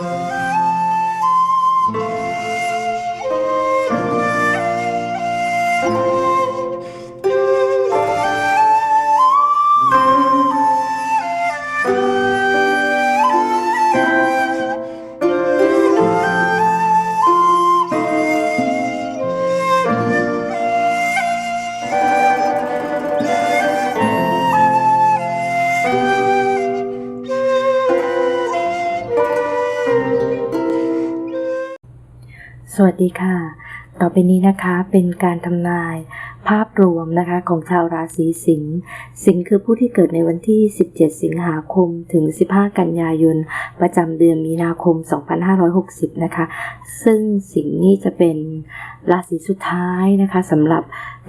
Música สวัสดีค่ะ ต่อไปนี้นะคะเป็นการทำนายภาพรวมนะคะของชาวราศีสิงห์ สิงห์คือผู้ที่เกิดในวันที่ 17 สิงหาคมถึง 15 กันยายน ประจำเดือนมีนาคม 2560 นะคะ ซึ่งสิงห์นี่จะเป็นราศีสุดท้ายนะคะสำหรับ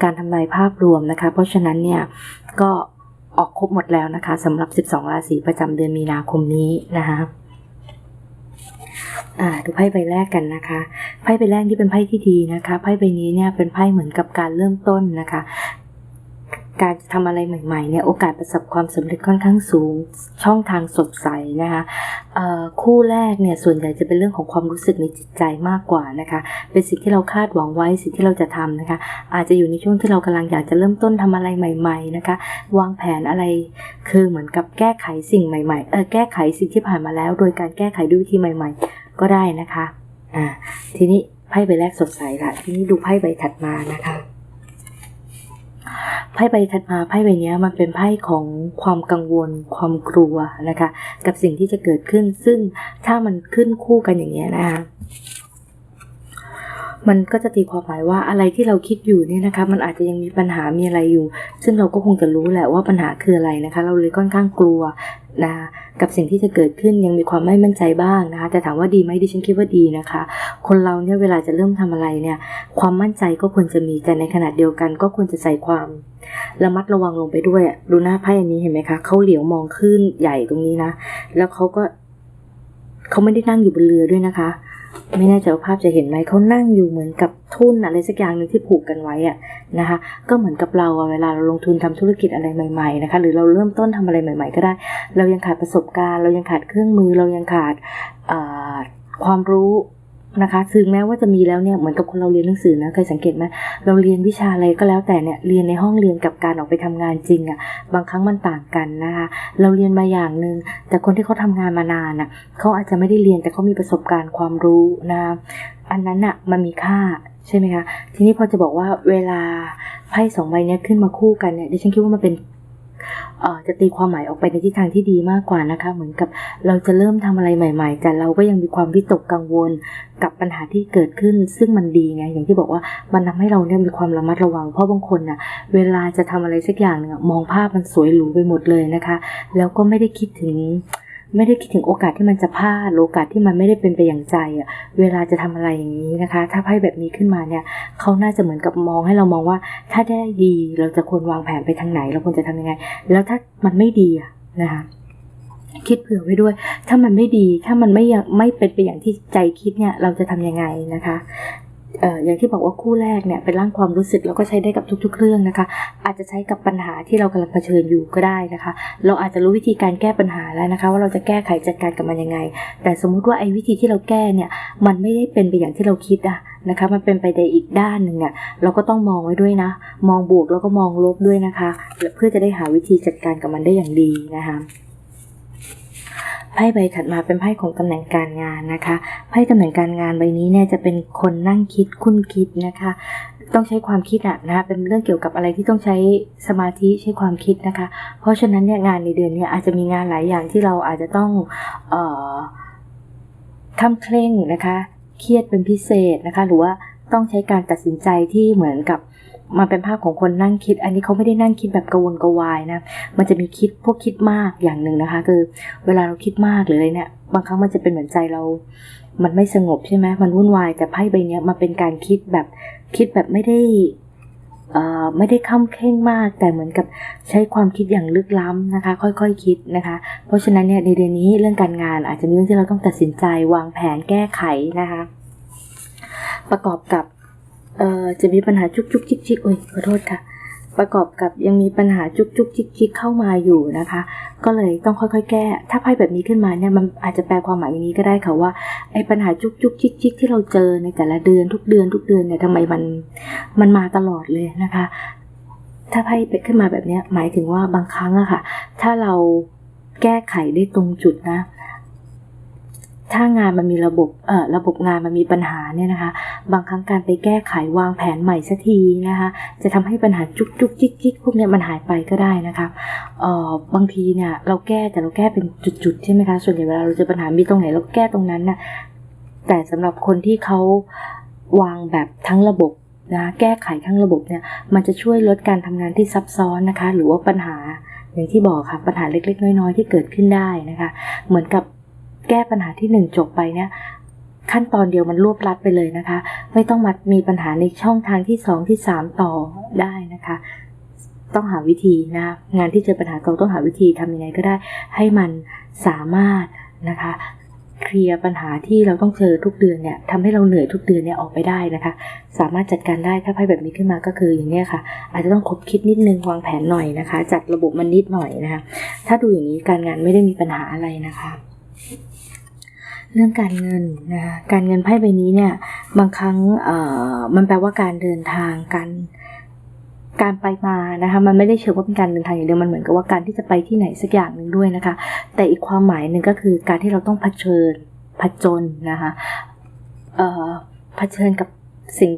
การทำนายภาพรวมนะคะ เพราะฉะนั้นเนี่ยก็ออกครบหมดแล้วนะคะสำหรับ 12 ราศีประจำเดือนมีนาคมนี้นะคะ ดูไพ่ใบแรกกันนะคะ ไพ่ใบแรกที่เป็นไพ่ที่ดีนะคะ ไพ่ใบนี้เนี่ยเป็นไพ่เหมือนกับการเริ่มต้นนะคะ การทำอะไรใหม่ๆเนี่ยโอกาสประสบความสำเร็จค่อนข้างสูง ช่องทางสดใสนะคะคู่แรกเนี่ยส่วนใหญ่จะเป็นเรื่องของความรู้สึกในจิตใจมากกว่านะคะ เป็นสิ่งที่เราคาดหวังไว้สิ่งที่เราจะทำนะคะ อาจจะอยู่ในช่วงที่เรากำลังอยากจะเริ่มต้นทำอะไรใหม่ ๆนะคะ วางแผนอะไรคือเหมือนกับแก้ไขสิ่งใหม่ๆเออแก้ไขสิ่งที่ผ่านมาแล้ว โดยการแก้ไขด้วยวิธีใหม่ ๆ ก็ได้นะคะ อ่า ทีนี้ไพ่ใบแรกสดใสละทีนี้ดูไพ่ใบถัดมานะคะไพ่ใบถัดมาไพ่ใบนี้มันเป็นไพ่ของความกังวล ความกลัวนะคะ กับสิ่งที่จะเกิดขึ้น ซึ่งถ้ามันขึ้นคู่กันอย่างเงี้ยนะคะมันก็จะตีความหมายว่าอะไรที่เราคิดอยู่เนี่ยนะคะ มันอาจจะยังมีปัญหามีอะไรอยู่ ซึ่งเราก็คงจะรู้แหละว่าปัญหาคืออะไรนะคะ เราเลยค่อนข้างกลัว นะคะกับสิ่งที่จะเกิดขึ้นยังมีความไม่มั่นใจบ้างนะคะแต่ถามว่าดีไหมดิฉันคิดว่าดีนะคะ คนเราเนี่ยเวลาจะเริ่มทำอะไรเนี่ย ความมั่นใจก็ควรจะมีแต่ในขณะเดียวกัน ก็ควรจะใส่ความระมัดระวังลงไปด้วยดูหน้าไพ่อันนี้เห็นไหมคะเขาเหลียวมองขึ้นใหญ่ตรงนี้นะ แล้วเขาก็เขาไม่ได้นั่งอยู่บนเรือด้วยนะคะ ไม่แน่ใจว่าภาพจะเห็นไหมเขานั่งอยู่เหมือนกับทุ่นอะไรสักอย่างหนึ่งที่ผูกกันไว้อะนะคะ ก็เหมือนกับเราเวลาเราลงทุนทำธุรกิจอะไรใหม่ๆนะคะ หรือเราเริ่มต้นทำอะไรใหม่ ๆ ก็ได้ เรายังขาดประสบการณ์ เรายังขาดเครื่องมือ เรายังขาดความรู้ นะคะ ถึงแม้ว่าจะมีแล้วเนี่ยเหมือนกับคนเราเรียนหนังสือนะเคยสังเกตไหมเราเรียนวิชาอะไรก็แล้วแต่เนี่ยเรียนในห้องเรียนกับการออกไปทำงานจริงอะบางครั้งมันต่างกันนะคะเราเรียนมาอย่างหนึ่งแต่คนที่เขาทำงานมานานอะเขาอาจจะไม่ได้เรียนแต่เขามีประสบการณ์ความรู้นะคะอันนั้นอะมันมีค่าใช่ไหมคะทีนี้พอจะบอกว่าเวลาไพ่สองใบเนี้ยขึ้นมาคู่กันเนี่ยดิฉันคิดว่ามันเป็น จะตีความหมายออกไปในทิศทางที่ดีมากกว่านะคะ เหมือนกับเราจะเริ่มทำอะไรใหม่ ๆ แต่เราก็ยังมีความวิตกกังวลกับปัญหาที่เกิดขึ้น ซึ่งมันดีไง อย่างที่บอกว่ามันทำให้เราเนี่ยมีความระมัดระวัง เพราะบางคนน่ะเวลาจะทำอะไรสักอย่างเนี่ยมองภาพมันสวยหรูไปหมดเลยนะคะ แล้วก็ไม่ได้คิดถึง ไม่ได้คิดถึงโอกาสที่มันจะพลาดโอกาสที่มันไม่ได้เป็นไปอย่างใจอะ เวลาจะทำอะไรอย่างนี้นะคะ ถ้าไพ่แบบนี้ขึ้นมาเนี่ยเขาน่าจะเหมือนกับมองให้เรามองว่า ถ้าได้ดีเราจะควรวางแผนไปทางไหน เราควรจะทำยังไง แล้วถ้ามันไม่ดีอะนะคะคิดเผื่อไว้ด้วย ถ้ามันไม่ดี ถ้ามันไม่ยังไม่เป็นไปอย่างที่ใจคิดเนี่ย เราจะทำยังไงนะคะ อย่างที่บอกว่าคู่แรกเนี่ยเป็นร่างความรู้สึกแล้วก็ใช้ได้กับทุกๆ เรื่องนะคะ อาจจะใช้กับปัญหาที่เรากำลังเผชิญอยู่ก็ได้นะคะ เราอาจจะรู้วิธีการแก้ปัญหาแล้วนะคะ ว่าเราจะแก้ไขจัดการกับมันยังไง แต่สมมุติว่าไอ้วิธีที่เราแก้เนี่ยมันไม่ได้เป็นไปอย่างที่เราคิดอะนะคะ มันเป็นไปในอีกด้านหนึ่งอะเราก็ต้องมองไว้ด้วยนะ มองบวกแล้วก็มองลบด้วยนะคะเพื่อจะได้หาวิธีจัดการกับมันได้อย่างดีนะคะ ไพ่ใบถัดมาเป็นไพ่ของตำแหน่งการงานนะคะ ไพ่ตำแหน่งการงานใบนี้เนี่ยจะเป็นคนนั่งคิดคุ้นคิดนะคะ ต้องใช้ความคิดอะนะคะเป็นเรื่องเกี่ยวกับอะไรที่ต้องใช้สมาธิใช้ความคิดนะคะ เพราะฉะนั้นเนี่ยงานในเดือนเนี้อาจจะมีงานหลายอย่างที่เราอาจจะต้องเอ่อทำเคร่งนะคะ เครียดเป็นพิเศษนะคะ หรือว่าต้องใช้การตัดสินใจที่เหมือนกับ มันเป็นภาพของคนนั่งคิด อันนี้เขาไม่ได้นั่งคิดแบบกระวนกระวายนะ มันจะมีคิดพวกคิดมากอย่างหนึ่งนะคะ คือเวลาเราคิดมากหรืออะไรเนี่ย บางครั้งมันจะเป็นเหมือนใจเรา มันไม่สงบใช่ไหมมันวุ่นวาย แต่ไพ่ใบนี้มันเป็นการคิดแบบคิดแบบไม่ได้ไม่ได้ข้ามเคร่งมาก แต่เหมือนกับใช้ความคิดอย่างลึกล้ำนะคะ ค่อยๆคคิดนะคะ เพราะฉะนั้นเนี่ยในเดือนนี้เรื่องการงานอาจจะมีเรื่องที่เราต้องตัดสินใจวางแผนแก้ไขนะคะ ประกอบกับ เอ่อจะมีปัญหาจุกจุกจิกจิกโอ้ยขอโทษค่ะ ประกอบกับยังมีปัญหาจุกจุกจิกจิกเข้ามาอยู่นะคะ ก็เลยต้องค่อยๆ แก้ ถ้าไพ่แบบนี้ขึ้นมาเนี่ยมันอาจจะแปลความหมายอย่างนี้ก็ได้ค่ะว่าไอ้ปัญหาจุกจุกจิกจิกที่เราเจอในแต่ละเดือนทุกเดือนทุกเดือนเนี่ยทำไมมันมันมาตลอดเลยนะคะ ถ้าไพ่เป็นขึ้นมาแบบนี้หมายถึงว่าบางครั้งอะค่ะ ถ้าเราแก้ไขได้ตรงจุดนะ ถ้างานมันมีระบบเอ่อระบบงานมันมีปัญหาเนี่ยนะคะ บางครั้งการไปแก้ไขวางแผนใหม่สักทีนะคะ จะทำให้ปัญหาจุกจุกจิกจิกพวกเนี้ยมันหายไปก็ได้นะคะเอ่อบางทีเนี่ยเราแก้แต่เราแก้เป็นจุดๆใช่ไหมคะส่วนใหญ่เวลาเราเจอปัญหามีตรงไหนเราแก้ตรงนั้นน่ะแต่สำหรับคนที่เขาวางแบบทั้งระบบนะแก้ไขทั้งระบบเนี่ยมันจะช่วยลดการทำงานที่ซับซ้อนนะคะ หรือว่าปัญหาอย่างที่บอกค่ะปัญหาเล็กๆ น้อยๆ ที่เกิดขึ้นได้นะคะ เหมือนกับ แก้ปัญหาที่หนึ่งจบไปเนี่ยขั้นตอนเดียวมันรวบรัดไปเลยนะคะ ไม่ต้องมามีปัญหาในช่องทางที่สองที่สามต่อได้นะคะ ต้องหาวิธีนะงานที่เจอปัญหาเราต้องหาวิธีทำยังไงก็ได้ ให้มันสามารถนะคะเคลียร์ปัญหาที่เราต้องเจอทุกเดือนเนี่ยทำให้เราเหนื่อยทุกเดือนเนี่ยออกไปได้นะคะ สามารถจัดการได้ถ้าไพ่แบบนี้ขึ้นมาก็คืออย่างนี้ค่ะ อาจจะต้องคบคิดนิดนึงวางแผนหน่อยนะคะ จัดระบบมันนิดหน่อยนะคะ ถ้าดูอย่างนี้การงานไม่ได้มีปัญหาอะไรนะคะ เรื่องการเงินนะคะการเงินไพ่ใบนี้เนี่ยบางครั้งเอ่อมันแปลว่าการเดินทางการการไปมานะคะมันไม่ได้เชิงว่าเป็นการเดินทางอย่างเดียวมันเหมือนกับว่าการที่จะไปที่ไหนสักอย่างหนึ่งด้วยนะคะ แต่อีกความหมายหนึ่งก็คือการที่เราต้องเผชิญผจญนะคะเอ่อเผชิญกับสิ่ง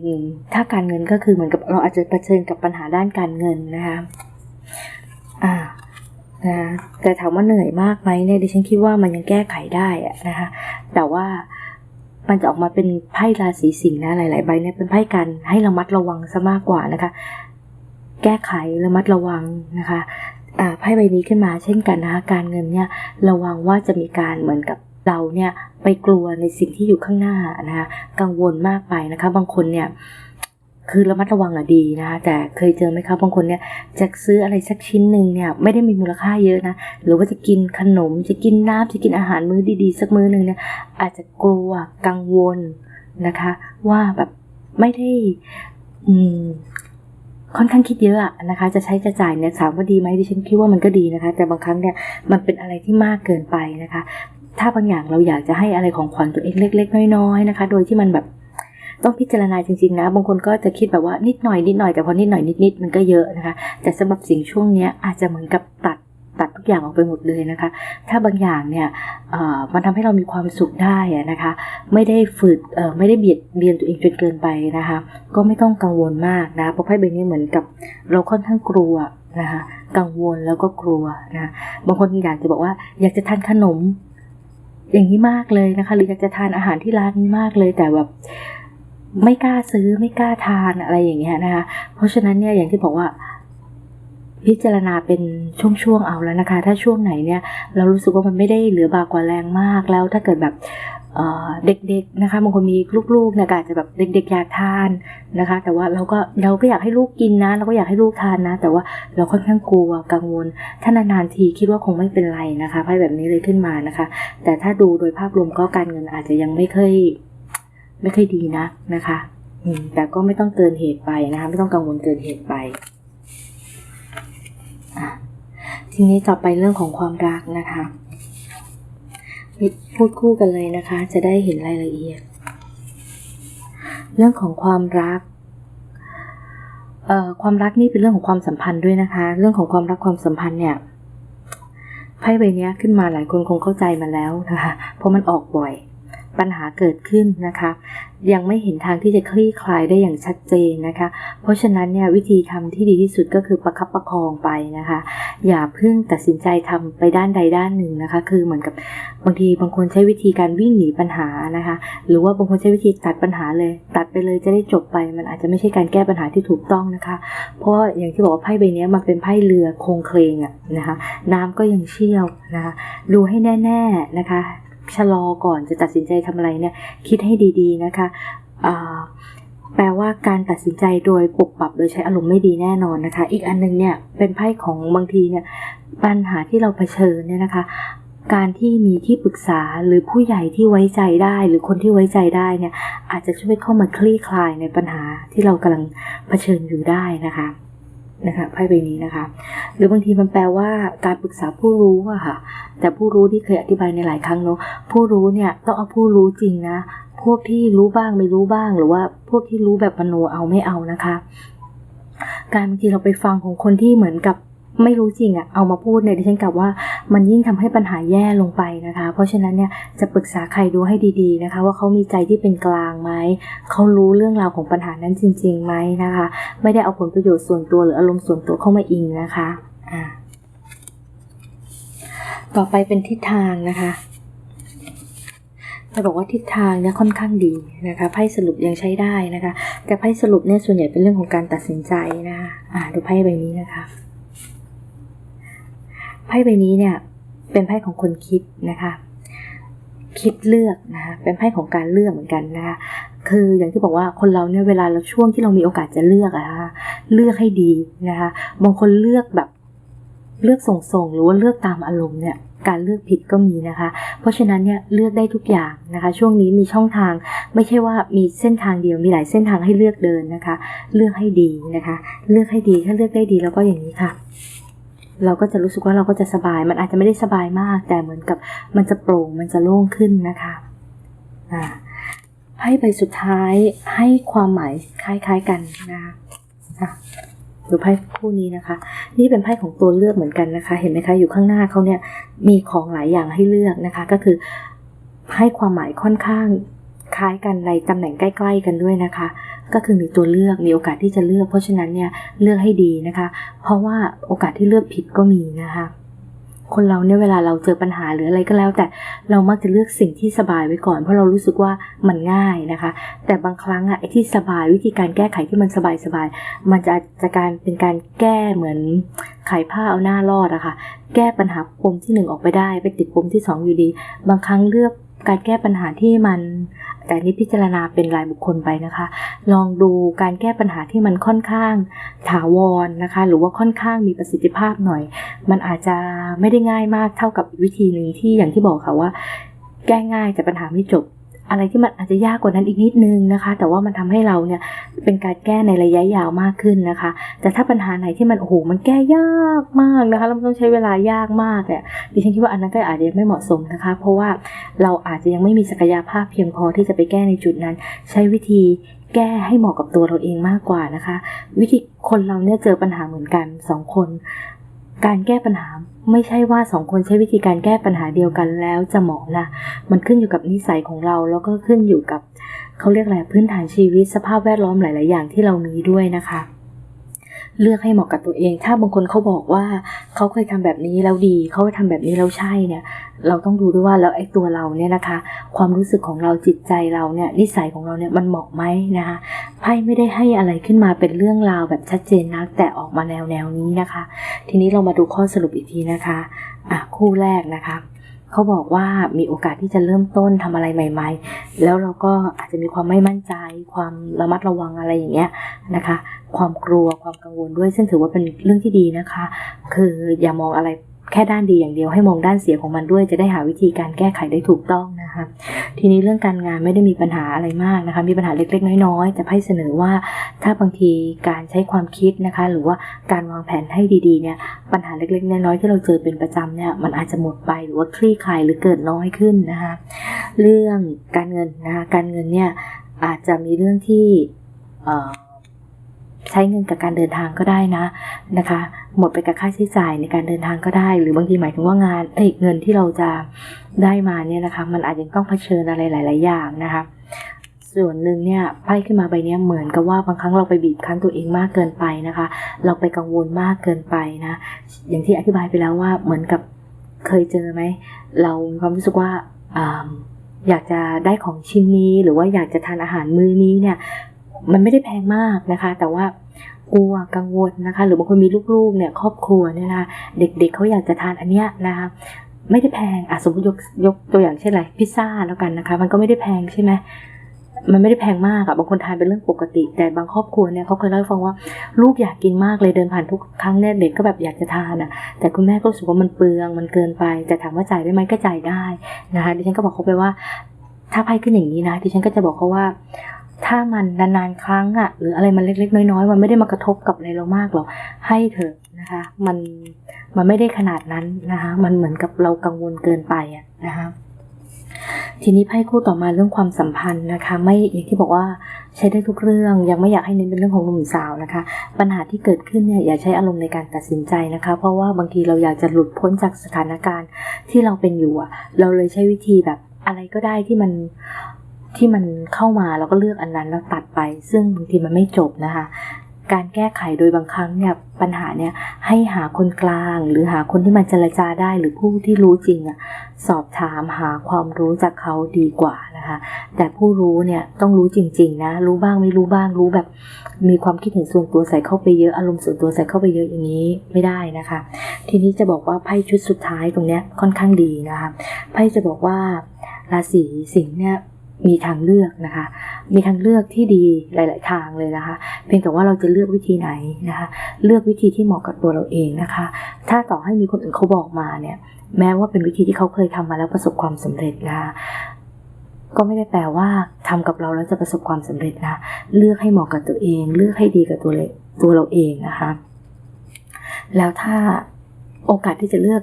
ถ้าการเงินก็คือเหมือนกับเราอาจจะเผชิญกับปัญหาด้านการเงินนะคะอ่า นะแต่ถามว่าเหนื่อยมากไหมเนี่ยดิฉันคิดว่ามันยังแก้ไขได้นะคะแต่ว่ามันจะออกมาเป็นไพ่ราศีสิงห์นะหลาย ๆ ใบเนี่ยเป็นไพ่กันให้ระมัดระวังซะมากกว่านะคะ แก้ไขระมัดระวังนะคะไพ่ใบนี้ขึ้นมาเช่นกันนะคะการเงินเนี่ยระวังว่าจะมีการเหมือนกับเราเนี่ยไปกลัวในสิ่งที่อยู่ข้างหน้านะคะกังวลมากไปนะคะ บางคนเนี่ย คือระมัดระวังอะดีนะคะแต่เคยเจอไหมคะบางคนเนี่ยจะซื้ออะไรสักชิ้นหนึ่งเนี่ยไม่ได้มีมูลค่าเยอะนะหรือว่าจะกินขนมจะกินน้ำจะกินอาหารมื้อดีๆ สักมื้อหนึ่งเนี่ยอาจจะกลัวกังวลนะคะ ว่าแบบไม่ได้อืมค่อนข้างคิดเยอะอะนะคะ จะใช้จะจ่ายเนี่ยถามว่าดีไหมดิฉันคิดว่ามันก็ดีนะคะ แต่บางครั้งเนี่ยมันเป็นอะไรที่มากเกินไปนะคะ ถ้าบางอย่างเราอยากจะให้อะไรของขวัญตัวเองเล็ก ๆ น้อยๆนะคะ โดยที่มันแบบ ต้องพิจารณาจริงๆนะบางคนก็จะคิดแบบว่านิดหน่อยนิดหน่อยแต่พอนิดหน่อยนิดๆมันก็เยอะนะคะ แต่สำหรับสิ่งช่วงเนี้ยอาจจะเหมือนกับตัดตัดทุกอย่างออกไปหมดเลยนะคะ ถ้าบางอย่างเนี่ยมันทำให้เรามีความสุขได้นะคะ ไม่ได้ฝืดไม่ได้เบียดเบียนตัวเองจนเกินไปนะคะ ก็ไม่ต้องกังวลมากนะเพราะไพ่ใบนี้เหมือนกับเราค่อนข้างกลัวนะคะ กังวลแล้วก็กลัวนะ บางคนอยากจะบอกว่า อยากจะทานขนมอย่างนี้มากเลยนะคะ หรืออยากจะทานอาหารที่ร้านนี้มากเลยแต่แบบ ไม่กล้าซื้อไม่กล้าทานอะไรอย่างเงี้ยนะคะเพราะฉะนั้นเนี่ยอย่างที่บอกว่าพิจารณาเป็นช่วงๆเอาแล้วนะคะ ถ้าช่วงไหนเนี่ยเรารู้สึกว่ามันไม่ได้เหลือบากกว่าแรงมากแล้วถ้าเกิดแบบเด็กๆนะคะบางคนมีลูกๆเนี่ยก็อาจจะแบบเด็กๆอยากทานนะคะ แต่ว่าเราก็เราก็อยากให้ลูกกินนะ เราก็อยากให้ลูกทานนะ แต่ว่าเราค่อนข้างกลัวกังวล ถ้านานๆทีคิดว่าคงไม่เป็นไรนะคะไพ่แบบนี้เลยขึ้นมานะคะ แต่ถ้าดูโดยภาพรวมก็การเงินอาจจะยังไม่ค่อย ไม่ค่อยดีนะนะคะอืมแต่ก็ไม่ต้องเกินเหตุไปนะคะ ไม่ต้องกังวลเกินเหตุไปอะทีนี้ต่อไปเรื่องของความรักนะคะพูดคู่กันเลยนะคะ จะได้เห็นรายละเอียด เรื่องของความรักเอ่อความรักนี่เป็นเรื่องของความสัมพันธ์ด้วยนะคะ เรื่องของความรักความสัมพันธ์เนี่ยไพ่ใบนี้ขึ้นมาหลายคนคงเข้าใจมาแล้วนะคะ เพราะมันออกบ่อย ปัญหาเกิดขึ้นนะคะ ยังไม่เห็นทางที่จะคลี่คลายได้อย่างชัดเจนนะคะ เพราะฉะนั้นเนี่ยวิธีทำที่ดีที่สุดก็คือประคับประคองไปนะคะ อย่าเพิ่งตัดสินใจทำไปด้านใดด้านหนึ่งนะคะ คือเหมือนกับบางทีบางคนใช้วิธีการวิ่งหนีปัญหานะคะ หรือว่าบางคนใช้วิธีตัดปัญหาเลย ตัดไปเลยจะได้จบไป มันอาจจะไม่ใช่การแก้ปัญหาที่ถูกต้องนะคะ เพราะอย่างที่บอกว่าไพ่ใบนี้มันเป็นไพ่เรือโครงเคลงอะนะคะ น้ำก็ยังเชี่ยวนะคะ ดูให้แน่ ๆนะคะ ชะลอก่อนจะตัดสินใจทำอะไรเนี่ยคิดให้ดีๆนะคะแปลว่าการตัดสินใจโดยปรับปรับโดยใช้อารมณ์ไม่ดีแน่นอนนะคะ อีกอันหนึงเนี่ยเป็นไพ่ของบางทีเนี่ยปัญหาที่เราเผชิญเนี่ยนะคะ การที่มีที่ปรึกษาหรือผู้ใหญ่ที่ไว้ใจได้ หรือคนที่ไว้ใจได้เนี่ยอาจจะช่วยเข้ามาคลี่คลายในปัญหาที่เรากำลังเผชิญอยู่ได้นะคะ นะคะไพ่ใบนี้นะคะ หรือบางทีมันแปลว่าการปรึกษาผู้รู้อะค่ะ แต่ผู้รู้ที่เคยอธิบายในหลายครั้งเนาะผู้รู้เนี่ยต้องเอาผู้รู้จริงนะ พวกที่รู้บ้างไม่รู้บ้าง หรือว่าพวกที่รู้แบบมโนเอาไม่เอานะคะ การบางทีเราไปฟังของคนที่เหมือนกับ ไม่รู้จริงอะเอามาพูดเนี่ยดิฉันกลับว่ามันยิ่งทำให้ปัญหาแย่ลงไปนะคะ เพราะฉะนั้นเนี่ยจะปรึกษาใครดูให้ดีๆนะคะ ว่าเขามีใจที่เป็นกลางไหมเขารู้เรื่องราวของปัญหานั้นจริงๆไหมนะคะ ไม่ได้เอาผลประโยชน์ส่วนตัวหรืออารมณ์ส่วนตัวเข้ามาอิงนะคะอ่าต่อไปเป็นทิศทางนะคะจะบอกว่าทิศทางเนี่ยค่อนข้างดีนะคะไพ่สรุปยังใช้ได้นะคะ แต่ไพ่สรุปเนี่ยส่วนใหญ่เป็นเรื่องของการตัดสินใจนะคะอ่าดูไพ่ใบนี้นะคะ พ่ใบนี้เนี่ยเป็นไพ่ของคนคิดนะคะ คิดเลือกนะคะเป็นไพ่ของการเลือกเหมือนกันนะคะคืออย่างที่บอกว่าคนเราเนี่ยเวลาเราช่วงที่เรามีโอกาสจะเลือกอะนะคะเลือกให้ดีนะคะบางคนเลือกแบบเลือกส่งๆหรือว่าเลือกตามอารมณ์เนี่ยการเลือกผิดก็มีนะคะ เพราะฉะนั้นเนี่ยเลือกได้ทุกอย่างนะคะ ช่วงนี้มีช่องทางไม่ใช่ว่ามีเส้นทางเดียวมีหลายเส้นทางให้เลือกเดินนะคะ เลือกให้ดีนะคะ เลือกให้ดีถ้าเลือกได้ดีแล้วก็อย่างนี้ค่ะ เราก็จะรู้สึกว่าเราก็จะสบาย มันอาจจะไม่ได้สบายมาก แต่เหมือนกับมันจะโปร่งมันจะโล่งขึ้นนะคะไพ่ใบสุดท้ายให้ความหมายคล้ายๆกันนะคะดูไพ่คู่นี้นะคะ นี่เป็นไพ่ของตัวเลือกเหมือนกันนะคะ เห็นไหมคะอยู่ข้างหน้าเขาเนี่ยมีของหลายอย่างให้เลือกนะคะ ก็คือให้ความหมายค่อนข้าง คล้ายกันในตำแหน่งใกล้ ๆ กันด้วยนะคะ ก็คือมีตัวเลือกมีโอกาสที่จะเลือก เพราะฉะนั้นเนี่ยเลือกให้ดีนะคะ เพราะว่าโอกาสที่เลือกผิดก็มีนะคะคนเราเนี่ยเวลาเราเจอปัญหาหรืออะไรก็แล้ว แต่เรามักจะเลือกสิ่งที่สบายไว้ก่อน เพราะเรารู้สึกว่ามันง่ายนะคะ แต่บางครั้งอะไอ้ที่สบายวิธีการแก้ไขที่มันสบายสบายๆมันจะจะการเป็นการแก้เหมือนไขผ้าเอาหน้ารอดอะค่ะแก้ปัญหาปมที่หนึ่งออกไปได้ ไปติดปมที่สองอยู่ดี บางครั้งเลือก การแก้ปัญหาที่มัน แต่นี้พิจารณาเป็นรายบุคคลไปนะคะ ลองดูการแก้ปัญหาที่มันค่อนข้างถาวรนะคะ หรือว่าค่อนข้างมีประสิทธิภาพหน่อย มันอาจจะไม่ได้ง่ายมากเท่ากับวิธีหนึ่งที่อย่างที่บอกค่ะว่า แก้ง่ายแต่ปัญหาไม่จบ อะไรที่มันอาจจะยากกว่านั้นอีกนิดนึงนะคะ แต่ว่ามันทำให้เราเนี่ยเป็นการแก้ในระยะยาวมากขึ้นนะคะ แต่ถ้าปัญหาไหนที่มันโอ้โหมันแก้ยากมากนะคะแล้วมันต้องใช้เวลายากมากเนี่ยดิฉันคิดว่าอันนั้นก็อาจจะไม่เหมาะสมนะคะ เพราะว่าเราอาจจะยังไม่มีศักยภาพเพียงพอที่จะไปแก้ในจุดนั้น ใช้วิธีแก้ให้เหมาะกับตัวเราเองมากกว่านะคะ วิธีคนเราเนี่ยเจอปัญหาเหมือนกันสองคน การแก้ปัญหาไม่ใช่ว่าสองคนใช้วิธีการแก้ปัญหาเดียวกันแล้วจะเหมาะนะมันขึ้นอยู่กับนิสัยของเราแล้วก็ขึ้นอยู่กับเขาเรียกอะไรพื้นฐานชีวิตสภาพแวดล้อมหลาย ๆ อย่างที่เรามีด้วยนะคะ เลือกให้เหมาะกับตัวเอง ถ้าบางคนเขาบอกว่าเขาเคยทำแบบนี้แล้วดีเขาทำแบบนี้แล้วใช่เนี่ย เราต้องดูด้วยว่าแล้วไอ้ตัวเราเนี่ยนะคะ ความรู้สึกของเราจิตใจเราเนี่ยนิสัยของเราเนี่ยมันเหมาะไหมนะคะไพ่ไม่ได้ให้อะไรขึ้นมาเป็นเรื่องราวแบบชัดเจนนัก แต่ออกมาแนวแนวนี้นะคะ ทีนี้เรามาดูข้อสรุปอีกทีนะคะอะคู่แรกนะคะ เขาบอกว่ามีโอกาสที่จะเริ่มต้นทำอะไรใหม่ ๆ แล้วเราก็อาจจะมีความไม่มั่นใจ ความระมัดระวังอะไรอย่างเงี้ยนะคะ ความกลัวความกังวลด้วย ซึ่งถือว่าเป็นเรื่องที่ดีนะคะ คืออย่ามองอะไรแค่ด้านดีอย่างเดียวให้มองด้านเสียของมันด้วยจะได้หาวิธีการแก้ไขได้ถูกต้องนะ คะทีนี้เรื่องการงานไม่ได้มีปัญหาอะไรมากนะคะ มีปัญหาเล็กๆ น้อยๆแต่ไพ่เสนอว่าถ้าบางทีการใช้ความคิดนะคะ หรือว่าการวางแผนให้ดีๆเนี่ยปัญหาเล็กๆ น้อยๆที่เราเจอเป็นประจำเนี่ยมันอาจจะหมดไปหรือว่าคลี่คลายหรือเกิดน้อยขึ้นนะคะเรื่องการเงินนะคะการเงินเนี่ยอาจจะมีเรื่องที่เอ่อ ใช้เงินกับการเดินทางก็ได้นะนะคะ หมดไปกับค่าใช้จ่ายในการเดินทางก็ได้ หรือบางทีหมายถึงว่างานเอ้ยเงินที่เราจะได้มาเนี่ยนะคะ มันอาจจะต้องเผชิญอะไรหลาย ๆ อย่างนะคะส่วนหนึ่งเนี่ยไพ่ขึ้นมาใบนี้เหมือนกับว่าบางครั้งเราไปบีบคั้นตัวเองมากเกินไปนะคะ เราไปกังวลมากเกินไปนะ อย่างที่อธิบายไปแล้วว่าเหมือนกับเคยเจอไหม เรามีความรู้สึกว่าอ่าอยากจะได้ของชิ้นนี้ หรือว่าอยากจะทานอาหารมื้อนี้เนี่ย มันไม่ได้แพงมากนะคะ แต่ว่ากลัวกังวลนะคะ หรือบางคนมีลูกๆเนี่ยครอบครัวเนี่ยนะคะเด็กๆเขาอยากจะทานอันเนี้ยนะคะไม่ได้แพงอะสมมติยกยกตัวอย่างเช่นอะไรพิซซ่าแล้วกันนะคะ มันก็ไม่ได้แพงใช่ไหมมันไม่ได้แพงมากอะบางคนทานเป็นเรื่องปกติ แต่บางครอบครัวเนี่ยเขาเคยเล่าให้ฟังว่าลูกอยากกินมากเลยเดินผ่านทุกครั้งเนี่ยเด็กก็แบบอยากจะทานอะแต่คุณแม่ก็รู้สึกว่ามันเปลืองมันเกินไป แต่ถามว่าจ่ายได้ไหมก็จ่ายได้นะคะดิฉันก็บอกเขาไปว่า ถ้าไพ่ขึ้นอย่างนี้นะดิฉันก็จะบอกเขาว่า ถ้ามันนานๆครั้งอะหรืออะไรมันเล็กๆ น้อยๆ มันไม่ได้มากระทบกับอะไรเรามากหรอกให้เถอะนะคะ มันมันไม่ได้ขนาดนั้นนะคะ มันเหมือนกับเรากังวลเกินไปอะนะคะทีนี้ไพ่คู่ต่อมาเรื่องความสัมพันธ์นะคะ ไม่อย่างที่บอกว่าใช้ได้ทุกเรื่อง ยังไม่อยากให้เน้นเป็นเรื่องของหนุ่มสาวนะคะ ปัญหาที่เกิดขึ้นเนี่ยอย่าใช้อารมณ์ในการตัดสินใจนะคะ เพราะว่าบางทีเราอยากจะหลุดพ้นจากสถานการณ์ที่เราเป็นอยู่อะเราเลยใช้วิธีแบบอะไรก็ได้ที่มัน ที่มันเข้ามาเราก็เลือกอันนั้นแล้วตัดไป ซึ่งบางทีมันไม่จบนะคะ การแก้ไขโดยบางครั้งเนี่ยปัญหาเนี่ยให้หาคนกลาง หรือหาคนที่มันเจรจาได้หรือผู้ที่รู้จริงอะสอบถามหาความรู้จากเขาดีกว่านะคะ แต่ผู้รู้เนี่ยต้องรู้จริง ๆ นะ รู้บ้างไม่รู้บ้างรู้แบบ มีความคิดเห็นส่วนตัวใส่เข้าไปเยอะอารมณ์ส่วนตัวใส่เข้าไปเยอะอย่างนี้ไม่ได้นะคะ ทีนี้จะบอกว่าไพ่ชุดสุดท้ายตรงเนี้ยค่อนข้างดีนะคะไพ่จะบอกว่าราศีสิงห์เนี่ย มีทางเลือกนะคะ มีทางเลือกที่ดีหลาย ๆ ทางเลยนะคะ เพียงแต่ว่าเราจะเลือกวิธีไหนนะคะ เลือกวิธีที่เหมาะกับตัวเราเองนะคะ ถ้าต่อให้มีคนอื่นเขาบอกมาเนี่ย แม้ว่าเป็นวิธีที่เขาเคยทำมาแล้วประสบความสำเร็จนะคะก็ไม่ได้แปลว่าทำกับเราแล้วจะประสบความสำเร็จนะ เลือกให้เหมาะกับตัวเอง เลือกให้ดีกับตัวเตัวเราเองนะคะ แล้วถ้าโอกาสที่จะเลือก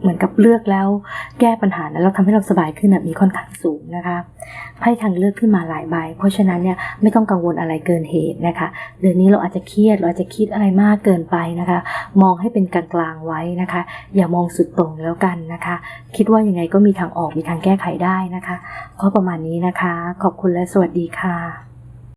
เหมือนกับเลือกแล้วแก้ปัญหานั้นเราทำให้เราสบายขึ้นมีค่อนข้างสูงนะคะไพ่ทางเลือกขึ้นมาหลายใบ เพราะฉะนั้นเนี่ยไม่ต้องกังวลอะไรเกินเหตุนะคะเดือนนี้เราอาจจะเครียดเราอาจจะคิดอะไรมากเกินไปนะคะ มองให้เป็นกลางๆไว้นะคะ อย่ามองสุดตรงแล้วกันนะคะ คิดว่ายังไงก็มีทางออกมีทางแก้ไขได้นะคะก็ประมาณนี้นะคะ ขอบคุณและสวัสดีค่ะ